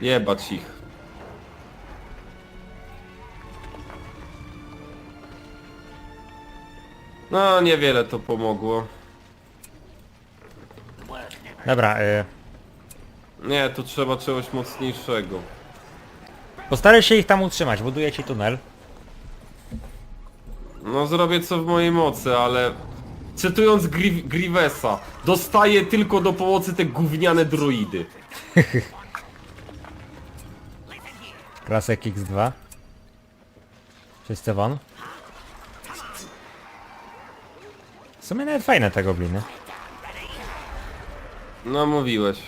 Jebać ich. No, niewiele to pomogło. Dobra, y, Nie, tu trzeba czegoś mocniejszego. postaraj się ich tam utrzymać, buduję ci tunel. No zrobię co w mojej mocy, ale... Cytując Gri Grivesa, dostaję tylko do pomocy te gówniane droidy. Klasek X2. Wszyscy won. W sumie nawet fajne te gobliny. No mówiłeś.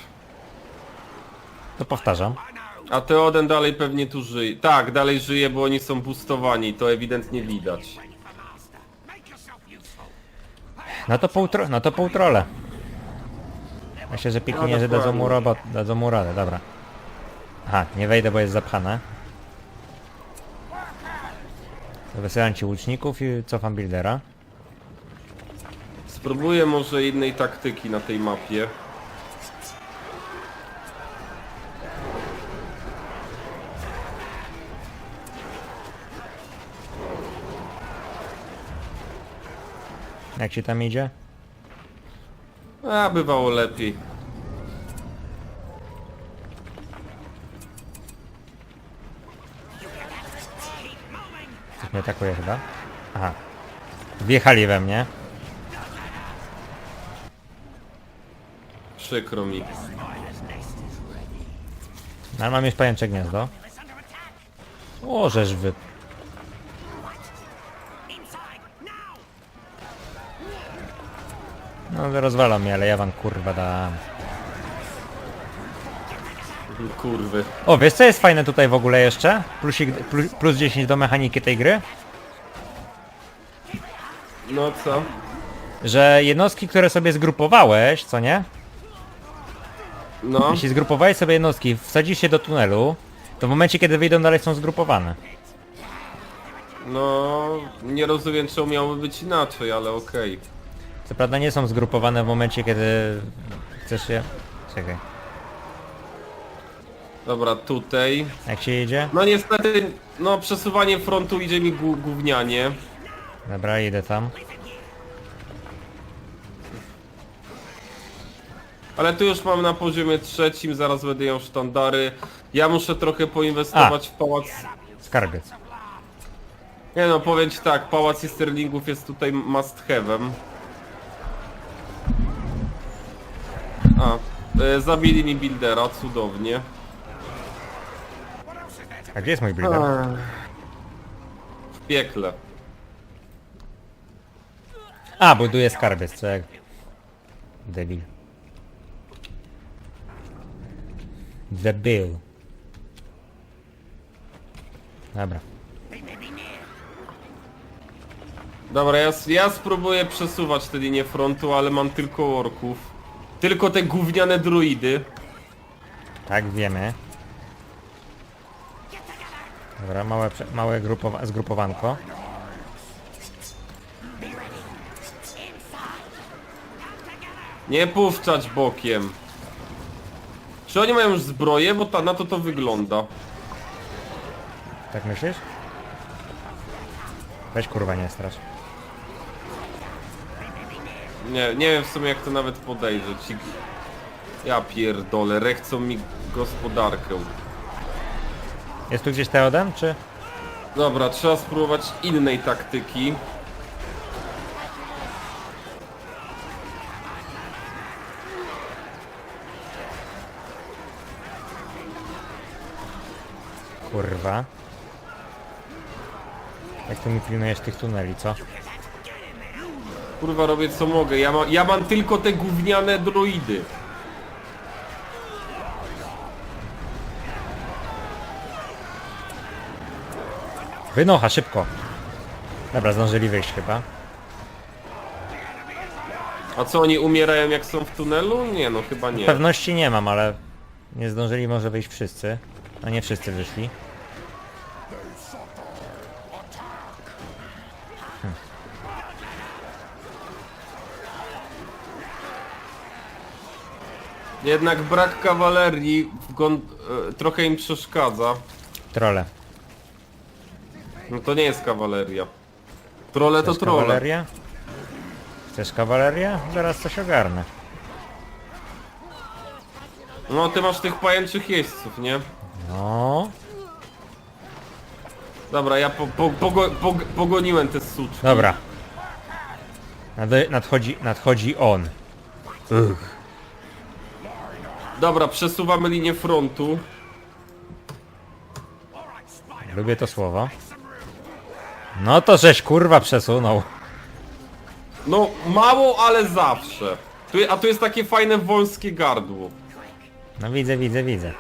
To powtarzam. A Teoden dalej pewnie tu żyje. Tak, dalej żyje, bo oni są boostowani, to ewidentnie widać. No to pół, tro- no to pół trole. Myślę, że piekinierzy dadzą mu robot, dadzą mu radę, dobra. Aha, nie wejdę, bo jest zapchane. Wysyłam ci łuczników i cofam buildera. Spróbuję może innej taktyki na tej mapie. Jak ci tam idzie? A, bywało lepiej. Coś mnie atakuje chyba. Aha. Wjechali we mnie. Przykro mi. No, ale mam już pajęcze gniazdo. O, żeż wy... No rozwalą mnie, ale ja wam kurwa dam. Kurwy. O, wiesz co jest fajne tutaj w ogóle jeszcze? Plusik, plus, plus 10 do mechaniki tej gry? No co? Że jednostki, które sobie zgrupowałeś, co nie? No. Jeśli zgrupowałeś sobie jednostki, wsadzisz się do tunelu, to w momencie kiedy wyjdą dalej są zgrupowane. No, nie rozumiem czemu miałoby być inaczej, ale okej. Co prawda nie są zgrupowane w momencie kiedy chcesz je... Czekaj. Dobra, tutaj. Jak się jedzie? No niestety, no przesuwanie frontu idzie mi gó- gównianie. Dobra, idę tam. Ale tu już mam na poziomie trzecim, zaraz będę ją sztandary. Ja muszę trochę poinwestować w pałac. Skarbiec. Nie no, powiem ci tak, pałac Easterlingów jest tutaj must have'em. A, e, zabili mi buildera, cudownie. A gdzie jest mój builder? W piekle. A, buduje skarbiec, co jak... Debil. Debil. Dobra. Dobra, ja, s- ja spróbuję przesuwać te linie frontu, ale mam tylko orków. Tylko te gówniane druidy. Tak, wiemy. Dobra, małe, prze- małe grupowa zgrupowanko. Nie puszczać bokiem. Czy oni mają już zbroję? Bo ta, na to to wygląda. Tak myślisz? Weź kurwa nie strasz. Nie, nie wiem w sumie jak to nawet podejrzeć. Ja pierdolę, rechcą mi gospodarkę. Jest tu gdzieś Teoden, czy? Dobra, trzeba spróbować innej taktyki. Kurwa. Jak tu mi pilnujesz tych tuneli, co? Kurwa robię co mogę. Ja, ma, ja mam tylko te gówniane droidy. Wynocha, szybko. Dobra, zdążyli wyjść chyba. A co oni umierają jak są w tunelu? Nie no, chyba nie. Pewności nie mam, ale nie zdążyli może wyjść wszyscy. No nie wszyscy wyszli. Jednak brak kawalerii w gon... e, trochę im przeszkadza. Trole. No to nie jest kawaleria. Trole to Chcesz trole. kawalerię? Chcesz kawalerię? Zaraz coś ogarnę. No ty masz tych pajęczych jeźdźców, nie? No. Dobra, ja po, po, pogo, pog, pogoniłem te suczki. Dobra. Nade- Nadchodzi, nadchodzi on. Dobra, przesuwamy linię frontu. Lubię to słowo. No to żeś kurwa przesunął. No mało, ale zawsze. Tu, a tu jest takie fajne wąskie gardło. No widzę, widzę, widzę.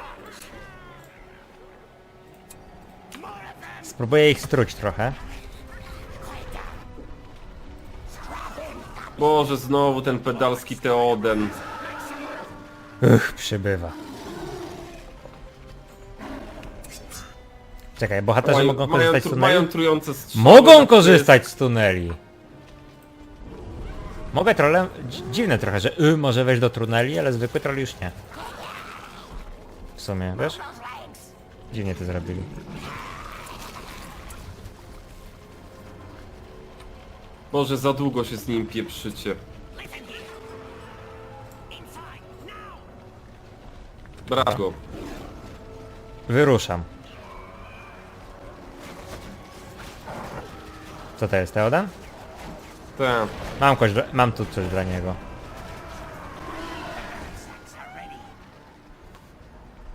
Spróbuję ich struć trochę. Boże, znowu ten pedalski Teoden. Uch, przybywa. Czekaj, bohaterzy Mają- mogą mają, korzystać z tru- tuneli? mają trujące strzały. Mogą korzystać z tuneli. Mogę trolem... dzi- Dziwne trochę, że y może wejść do tuneli, ale zwykły troll już nie. W sumie, wiesz? Dziwnie to zrobili. Jest... Boże, za długo się z nim pieprzycie. Brak go. Wyruszam. Co to jest, Teoden? Ten. Mam, dla- mam tu coś dla niego.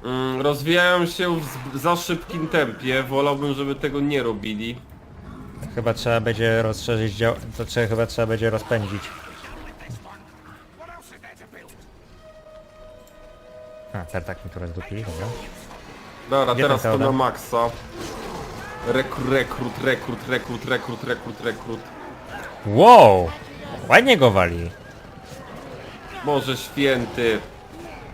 Mm, rozwijają się w za szybkim tempie. Wolałbym, żeby tego nie robili. Chyba trzeba będzie rozszerzyć dział... To trzeba, chyba trzeba będzie rozpędzić. Tak mi tu rozdupili, dobra. Dobra, Gdzie teraz ten to na maksa. Rekrut, rekrut, rekrut, rekrut, rekrut, rekrut, rekrut. Wow! Ładnie go wali. Boże święty.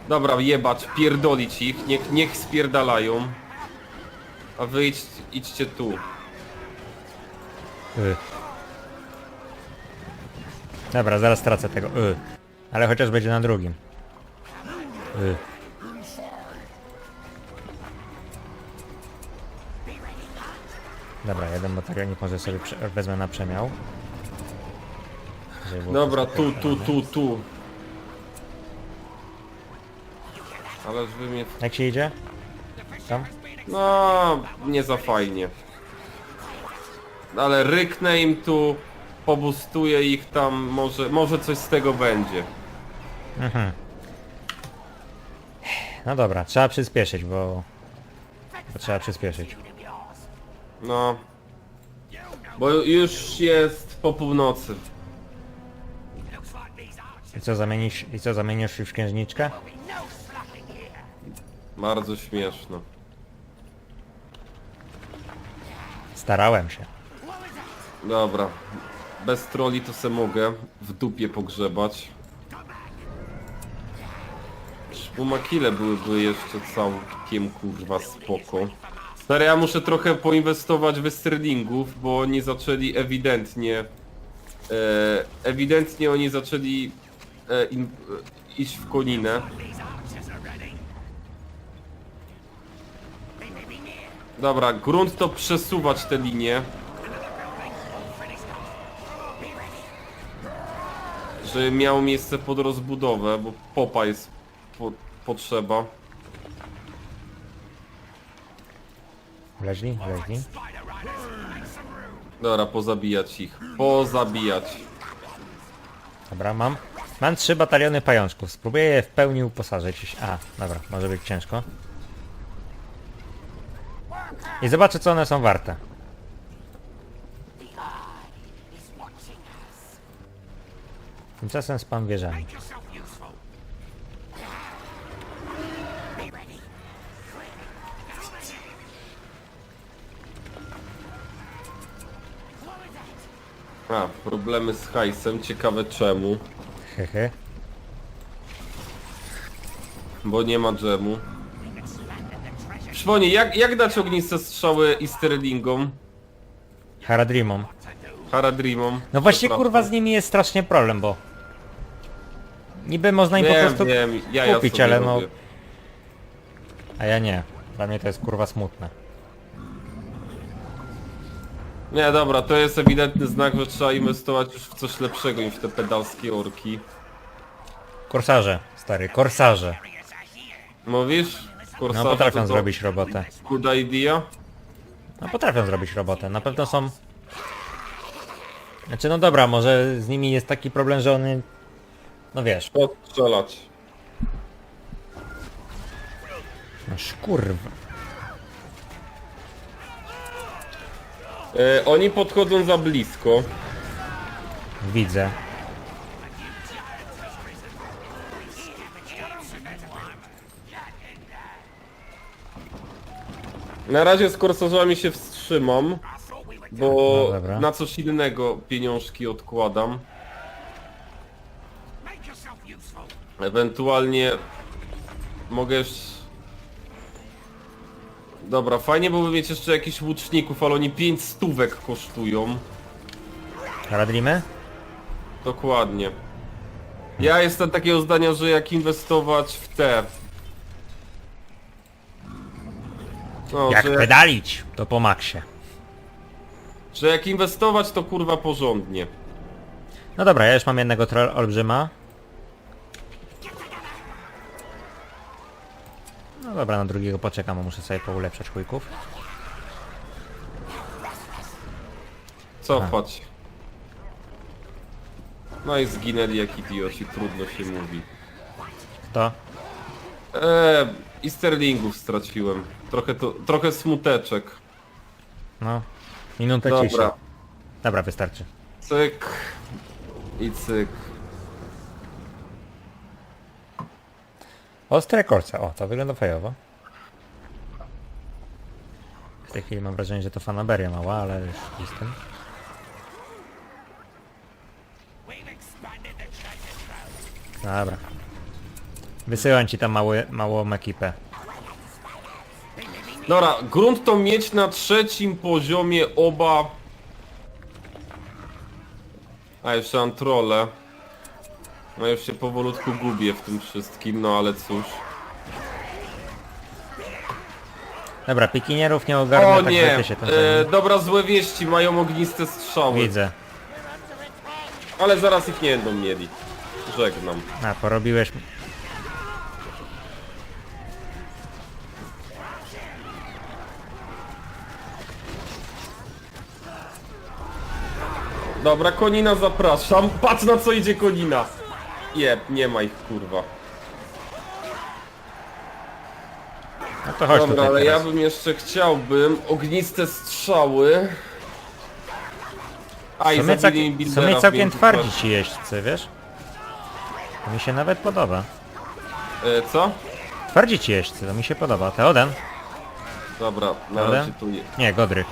Dobra, jebać, pierdolić ich, niech, niech spierdalają. A wy idź, idźcie tu. Y. Dobra, zaraz stracę tego. Y. Ale chociaż będzie na drugim. Y. Dobra, jeden batalionik może sobie wezmę na przemiał. Dobra, tu, tu, tu, tu. Ależ wy mnie... Jak się idzie? Tam? No, nie za fajnie. Ale ryknę im tu, pobustuję ich tam, może, może coś z tego będzie. Mhm. No dobra, trzeba przyspieszyć, bo... bo trzeba przyspieszyć. No. Bo już jest po północy. I co zamienisz, i co zamienisz się w księżniczkę? Bardzo śmieszne. Starałem się. Dobra. Bez troli to se mogę w dupie pogrzebać. Szpumakile byłyby jeszcze całkiem kurwa spoko. Stary, ja muszę trochę poinwestować w sterlingów, bo oni zaczęli ewidentnie... E, ewidentnie oni zaczęli e, e, iść w koninę. Dobra, grunt to przesuwać te linie. Żeby miało miejsce pod rozbudowę, bo popa jest po, potrzeba. Wleźli? Wleźli? Dobra, pozabijać ich. Pozabijać. Dobra, mam. Mam trzy bataliony pajączków. Spróbuję je w pełni uposażyć. A, dobra, może być ciężko. I zobaczę co one są warte. Tymczasem spam wieżami. A, problemy z hajsem, ciekawe czemu. Hehe. Bo nie ma dżemu. Szwoni, jak, jak dać ogniste strzały Easterlingom? Haradrimom. Haradrimom? No właśnie kurwa z nimi jest strasznie problem, bo... Niby można im po Wiem, prostu wiem, ja kupić, sobie ale no... robię. A ja nie. Dla mnie to jest kurwa smutne. Nie, dobra, to jest ewidentny znak, że trzeba inwestować już w coś lepszego niż te pedalskie orki. Korsarze, stary, korsarze. Mówisz? No potrafią to zrobić robotę. Good idea? No potrafią zrobić robotę, na pewno są... Znaczy no dobra, może z nimi jest taki problem, że one... No wiesz, Postrzelać. no kurwa. E, oni podchodzą za blisko. Widzę. Na razie z korsarzami się wstrzymam, bo No dobra. na coś innego pieniążki odkładam. Ewentualnie mogę. Dobra, fajnie byłoby mieć jeszcze jakichś łuczników, ale oni 5 stówek kosztują. Radlimy? Dokładnie. Ja jestem takiego zdania, że jak inwestować w te... No, Jak że, jak, pedalić, to po maksie. że jak inwestować to kurwa porządnie. No dobra, ja już mam jednego troll olbrzyma. No dobra, na drugiego poczekam, bo muszę sobie poulepszać chujków. Cofać. No i zginęli jak idioci, trudno się mówi. Kto? Eee, i sterlingów straciłem. Trochę to, trochę smuteczek. No. Minutę ciszy. Dobra, Dobra, wystarczy. cyk i cyk. Ostre korce. O, to wygląda fajowo. W tej chwili mam wrażenie, że to fanaberia mała, ale już jestem. Dobra. Wysyłam ci tam mały, małą ekipę. Dobra, grunt to mieć na trzecim poziomie oba... A jeszcze mam trole. No już się powolutku gubię w tym wszystkim, no ale cóż. Dobra, pikinierów nie ogarnę, O tak nie! się tam E, dobra, złe wieści, mają ogniste strzały. Widzę. Ale zaraz ich nie będą mieli. Żegnam. A, porobiłeś... mi- Dobra, konina zapraszam. Patrz na co idzie konina. Jeb, nie ma ich kurwa. No to chodź Dobra, tutaj ale ja teraz. bym jeszcze chciałbym ogniste strzały. A i sumie, zabili mi całkiem, Bildera w całkiem międzyczasie. twardzi ci jeźdźcy, wiesz? To mi się nawet podoba. E, co? Twardzi ci jeźdźcy, to mi się podoba. Teoden? Dobra, na Ale? razie tu nie. Nie, Godryk.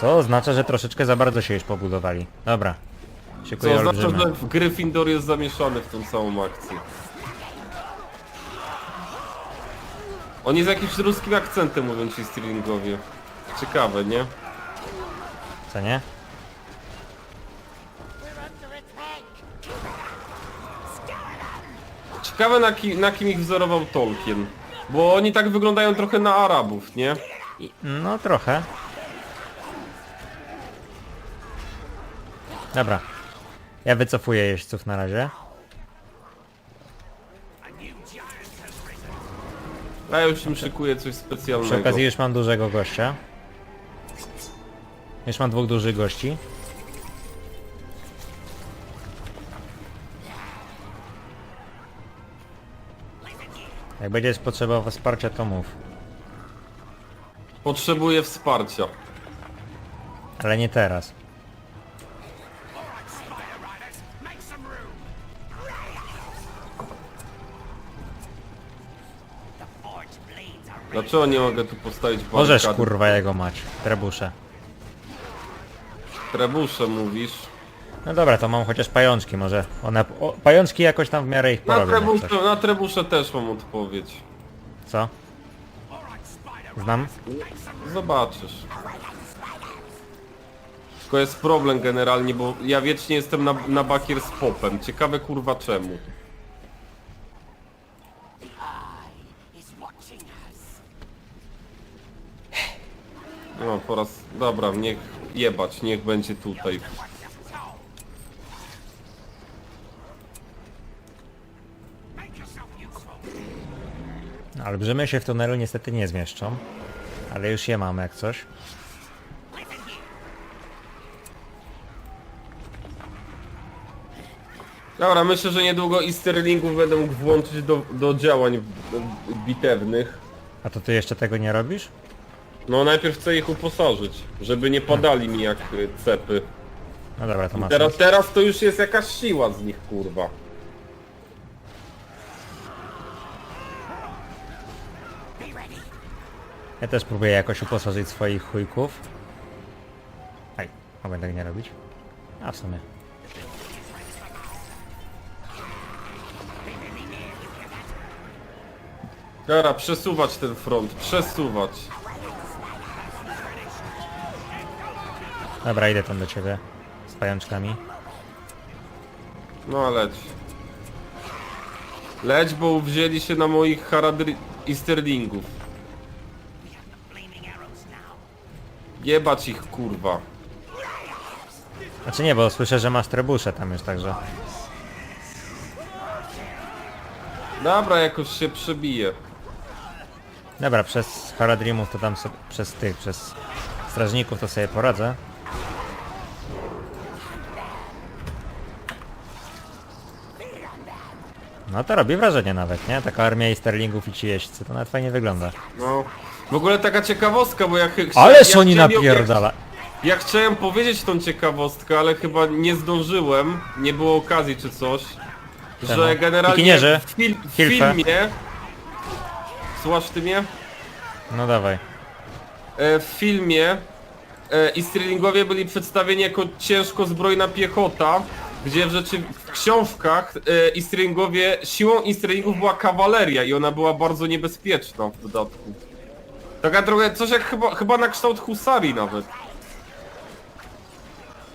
Co oznacza, że troszeczkę za bardzo się już pobudowali. Dobra. Co Szykuję oznacza, że Gryffindor jest zamieszany w tą całą akcję. Oni z jakimś ruskim akcentem mówią ci Stirlingowie. Ciekawe, nie? Co nie? Ciekawe na, ki na kim ich wzorował Tolkien. Bo oni tak wyglądają trochę na Arabów, nie? I- No trochę. Dobra. Ja wycofuję jeźdźców na razie. A ja już im szykuję coś Przy specjalnego. okazji już mam dużego gościa. Już mam dwóch dużych gości. Jak będziesz potrzebował wsparcia, to mów. Potrzebuję wsparcia. Ale nie teraz. Dlaczego nie mogę tu postawić Możesz barykady? kurwa jego mać, trebusze. Trebusze mówisz. No dobra, to mam chociaż pajączki, może one... O, pajączki jakoś tam w miarę ich Na porobią. jak coś. trebusze, na trebusze też mam odpowiedź. Co? Znam? Zobaczysz. Tylko jest problem generalnie, bo ja wiecznie jestem na, na bakier z popem. Ciekawe kurwa czemu. Dobra, niech jebać, niech będzie tutaj. Olbrzymy się w tunelu niestety nie zmieszczą. Ale już je mamy jak coś. Dobra, myślę, że niedługo i sterlingów będę mógł włączyć do, do działań bitewnych. A to ty jeszcze tego nie robisz? No najpierw chcę ich uposażyć, żeby nie padali mi jak y, cepy. No dobra, to masz. Teraz, teraz to już jest jakaś siła z nich, kurwa. Ja też próbuję jakoś uposażyć swoich chujków. Aj, mogę tak nie robić. A w sumie. Dobra, przesuwać ten front, przesuwać. Dobra, idę tam do ciebie. Z pajączkami. No leć. Leć, bo wzięli się na moich haradry i sterlingów. Jebać ich, kurwa. Znaczy nie, bo słyszę, że masz trebusze tam już, także... Dobra, jakoś się przebije. Dobra, przez Haradrimów to tam sobie, przez tych, przez strażników to sobie poradzę. No to robi wrażenie nawet, nie? Taka armia i sterlingów i ci jeźdźcy, to nawet fajnie wygląda. No. W ogóle taka ciekawostka, bo ja ch- chcia- Ależ ja oni chciałem ją- napierdala! Ja chciałem powiedzieć tą ciekawostkę, ale chyba nie zdążyłem, nie było okazji czy coś, Czemu? że generalnie Pikinierze, w, fil w filmie... Słuchasz ty mnie? No dawaj. E, w filmie e, i Sterlingowie byli przedstawieni jako ciężko zbrojna piechota, gdzie w rzeczy książkach e, i Sterlingowie, siłą i Sterlingów była kawaleria i ona była bardzo niebezpieczna w dodatku. Taka trochę, coś jak chyba, chyba na kształt husarii nawet.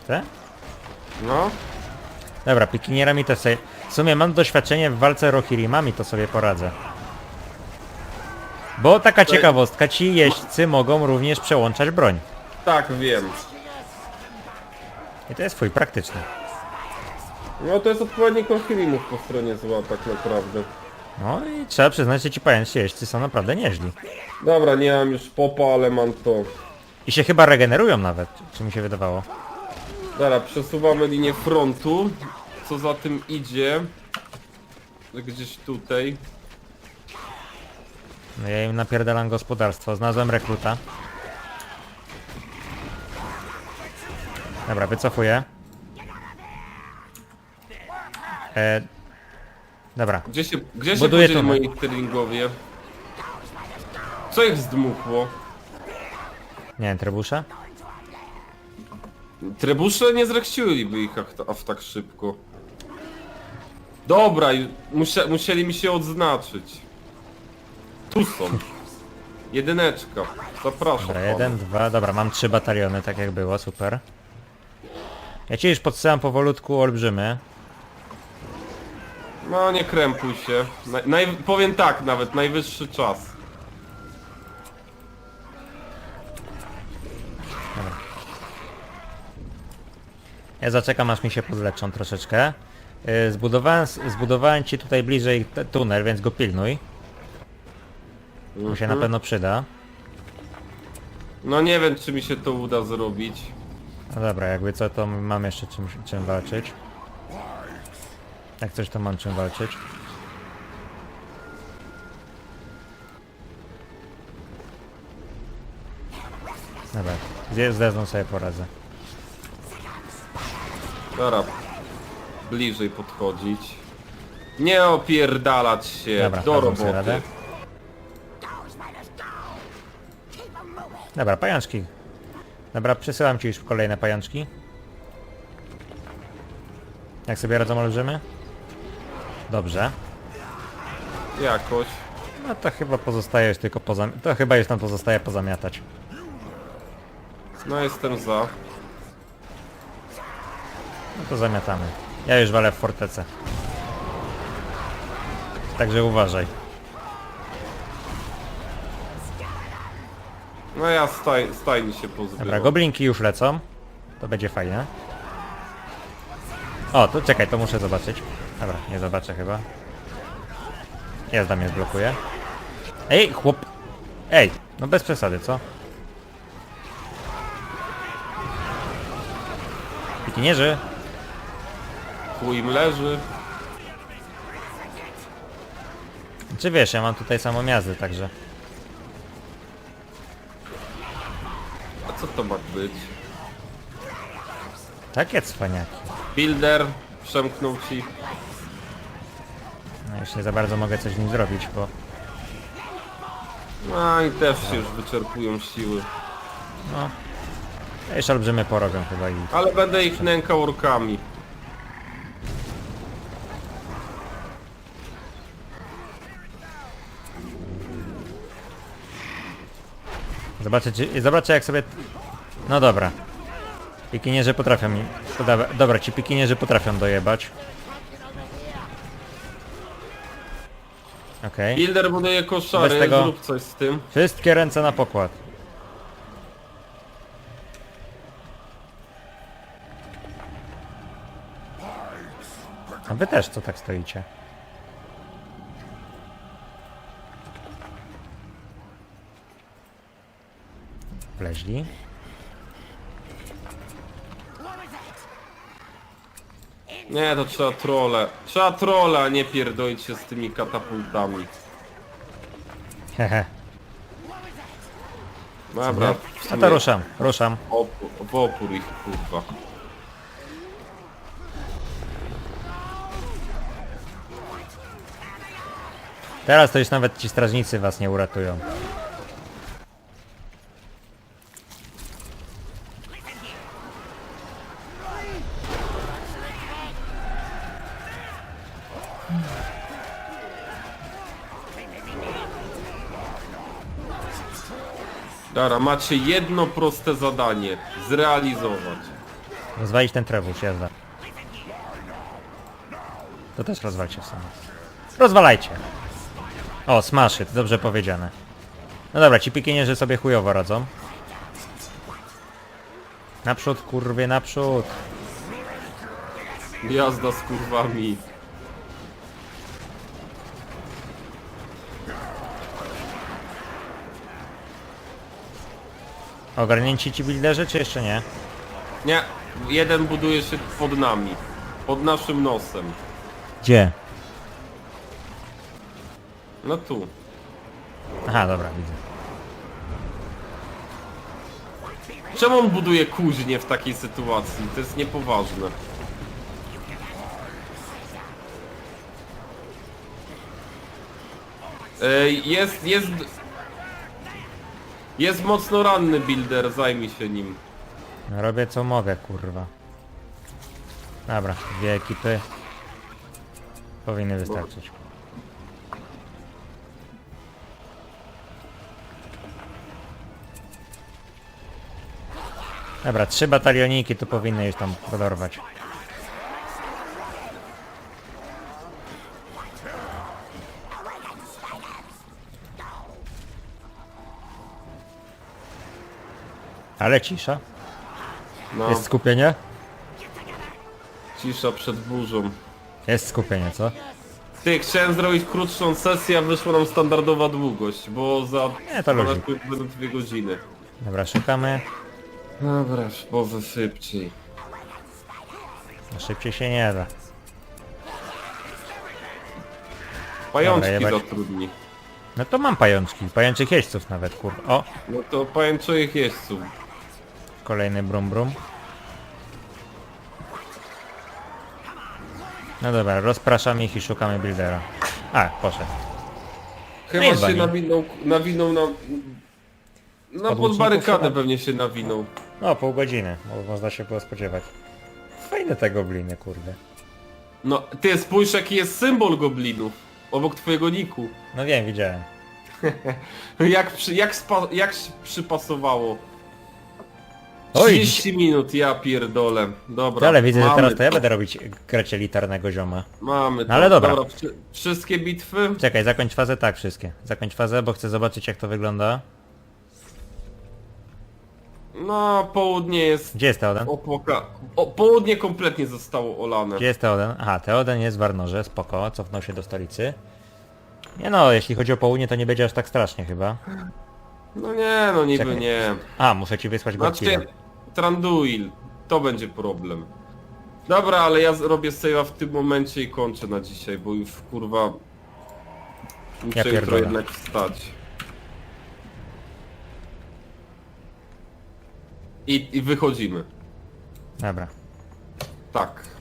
Te? No. Dobra, pikinierami to sobie... W sumie mam doświadczenie w walce Rohirimami, to sobie poradzę. Bo taka ciekawostka, ci jeźdźcy mogą również przełączać broń. Tak, wiem. I to jest twój praktyczny. No to jest odpowiednik Rohirimów po stronie zła tak naprawdę. No i trzeba przyznać, że ci pajęczy jeźdźcy są naprawdę nieźli. Dobra, nie mam już popa, ale mam to. I się chyba regenerują nawet, czy mi się wydawało. Dobra, przesuwamy linię frontu. Co za tym idzie? Gdzieś tutaj. No ja im napierdalam gospodarstwo, znalazłem rekruta. Dobra, wycofuję. E, dobra, Gdzie się, gdzie się Buduję podzieli tunel. moi sterlingowie? Co ich zdmuchło? nie wiem, trebusze? Trebusze nie zrechciłyby ich aż, aż tak szybko. Dobra, musia, musieli mi się odznaczyć. Tu są. Jedyneczka. Zapraszam. Dobra, pana. jeden, dwa, dobra, mam trzy bataliony, tak jak było, super. Ja ci już podsyłam powolutku olbrzymy. No nie krępuj się. Naj, naj, powiem tak nawet, najwyższy czas. Ja zaczekam aż mi się podleczą troszeczkę. Yy, Zbudowałem, zbudowałem ci tutaj bliżej te- tunel, więc go pilnuj. Bo się na pewno przyda. No nie wiem czy mi się to uda zrobić. No dobra, jakby co to mam jeszcze czym, czym walczyć. Jak coś to mam czym walczyć. Dobra, z Dezną sobie poradzę. Dobra. Bliżej podchodzić. Nie opierdalać się. Dobra, do dadzą sobie roboty. radę. Dobra, pajączki. Dobra, przesyłam ci już kolejne pajączki. Jak sobie radzą olbrzymy? Dobrze. Jakoś. No to chyba pozostaje już tylko pozam... To chyba już tam pozostaje pozamiatać. No jestem za. No to zamiatamy. Ja już walę w fortecę. Także uważaj. No ja staj, stajni się pozbieram. Dobra, goblinki już lecą. To będzie fajne. O, to czekaj, to muszę zobaczyć. Dobra, nie zobaczę chyba. Jazda mnie zblokuje. Ej, chłop! Ej, no bez przesady, co? Pikinierzy! Tu im leży. Czy wiesz, ja mam tutaj samą jazdę, także... A co to ma być? Takie cwaniaki. Builder przemknął ci. No już nie za bardzo mogę coś z nim zrobić, bo... No i też się już wyczerpują siły. No... Jeszcze olbrzymy porobią chyba i... Ale będę ich nękał orkami. Zobaczę, czy, zobaczę jak sobie... No dobra. Pikinierzy potrafią mi... dobra, ci pikinierzy potrafią dojebać. Okej. Builder buduje koszary, Bez tego- zrób coś z tym. Wszystkie ręce na pokład. A wy też co tak stoicie? Wleźli. Nie, to trzeba trole. Trzeba trole, a nie pierdolić się z tymi katapultami. Hehe. Dobra, w A sumie to ruszam, ruszam. opór, w opór ich kurwa. Teraz to już nawet ci strażnicy was nie uratują. Dobra, macie jedno proste zadanie. Zrealizować. Rozwalić ten trebusz, jazda. To też rozwalcie w sumie. Rozwalajcie! O, smash it, dobrze powiedziane. No dobra, ci pikinierzy sobie chujowo radzą. Naprzód, kurwie, naprzód! Jazda z kurwami. Ogarnięci ci builderzy, czy jeszcze nie? Nie, jeden buduje się pod nami. Pod naszym nosem. Gdzie? No tu. Aha, dobra, widzę. Czemu on buduje kuźnie w takiej sytuacji? To jest niepoważne. Ej, Jest, jest... Jest mocno ranny builder, zajmij się nim. No, robię co mogę, kurwa. Dobra, dwie ekipy. Powinny wystarczyć. Dobra, trzy batalioniki tu powinny już tam podorwać. Ale cisza. No, Jest skupienie? cisza przed burzą. Jest skupienie, co? Ty, chciałem zrobić krótszą sesję, a wyszła nam standardowa długość, bo za Nie, to ponad luzik. będą dwie godziny. Dobra, szukamy. Dobra, może szybciej. No, szybciej się nie da. Pajączki Dobra, jebać. zatrudni. No to mam pajączki, pajączych jeźdźców nawet, kur... O, No to pajęczoich jeźdźców. Kolejny brum brum. No dobra, rozpraszamy ich i szukamy buildera. A, poszedł. Chyba się nawinął, nawinął na... No pod Podłuczników barykadę chyba. pewnie się nawinął. No, pół godziny, bo można się było spodziewać. Fajne te gobliny, kurde. No, ty spójrz jaki jest symbol goblinów. Obok twojego niku. No wiem, widziałem. Jak, przy, jak, spa, jak się przypasowało. Oj, 30 minut, ja pierdolę. Dobra, ale widzę, że mamy teraz to ja będę robić grać elitarnego zioma. Mamy to. No ale dobra. wszy- wszystkie bitwy? Czekaj, zakończ fazę? Tak, wszystkie. Zakończ fazę, bo chcę zobaczyć jak to wygląda. No, południe jest Gdzie jest Teoden? opoka. O, południe kompletnie zostało olane. Gdzie jest Teoden? Aha, Teoden jest w Warnorze, spoko, cofnął się do stolicy. Nie no, jeśli chodzi o południe, to nie będzie aż tak strasznie chyba. No nie, no niby Czekaj. nie. A, muszę ci wysłać Gorkila. Znaczy, Tranduil, to będzie problem. Dobra, ale ja robię save'a w tym momencie i kończę na dzisiaj, bo już kurwa... Muszę jutro pierdolę. jednak wstać. I, I wychodzimy. Dobra. Tak.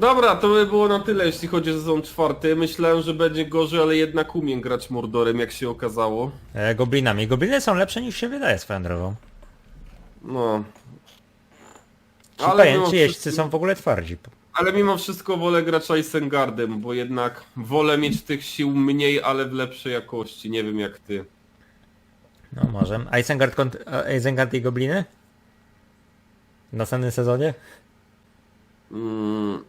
Dobra, to by było na tyle, jeśli chodzi o sezon czwarty. Myślałem, że będzie gorzej, ale jednak umiem grać Mordorem, jak się okazało. E, goblinami. Gobliny są lepsze niż się wydaje swoją drogą. No. Ci pajęci jeźdźcy wszystko, są w ogóle twardzi. ale mimo wszystko wolę grać Isengardem, bo jednak wolę mieć tych sił mniej, ale w lepszej jakości. Nie wiem jak ty. No może. Isengard, kont- a, Isengard i gobliny? W następnym sezonie? Mm,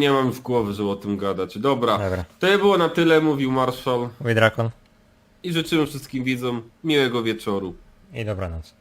nie mam już głowy, żeby o tym gadać. Dobra. Dobra. To by było na tyle, mówił Marszał. Mój drakon. I życzymy wszystkim widzom miłego wieczoru. I dobranoc.